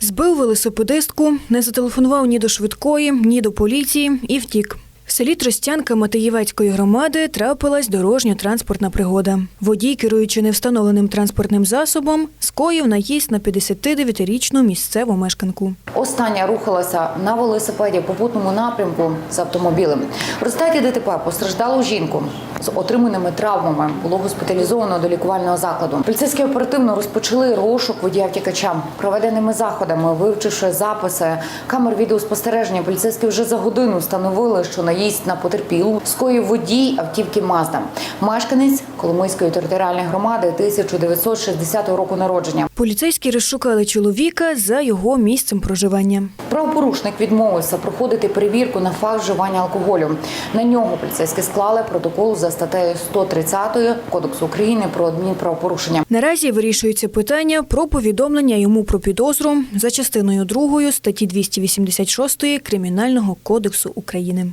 Збив велосипедистку, не зателефонував ні до швидкої, ні до поліції і втік. В селі Тростянка Матеєвецької громади трапилась дорожньо-транспортна пригода. Водій, керуючи невстановленим транспортним засобом, скоїв наїзд на 59-річну місцеву мешканку. Остання рухалася на велосипеді в попутному напрямку з автомобілем. В результаті ДТП постраждалу жінку з отриманими травмами було госпіталізовано до лікувального закладу. Поліцейські оперативно розпочали розшук водія втікача. Проведеними заходами, вивчивши записи камер відеоспостереження, поліцейські вже за годину встановили, що наїзд на потерпілу скоїв водій автівки Мазда, мешканець Коломийської територіальної громади 1960 року народження. Поліцейські розшукали чоловіка за його місцем проживання. Правопорушник відмовився проходити перевірку на факт вживання алкоголю. На нього поліцейські склали протокол за статтею 130 Кодексу України про адмінправопорушення. Наразі вирішується питання про повідомлення йому про підозру за частиною 2 статті 286 Кримінального кодексу України.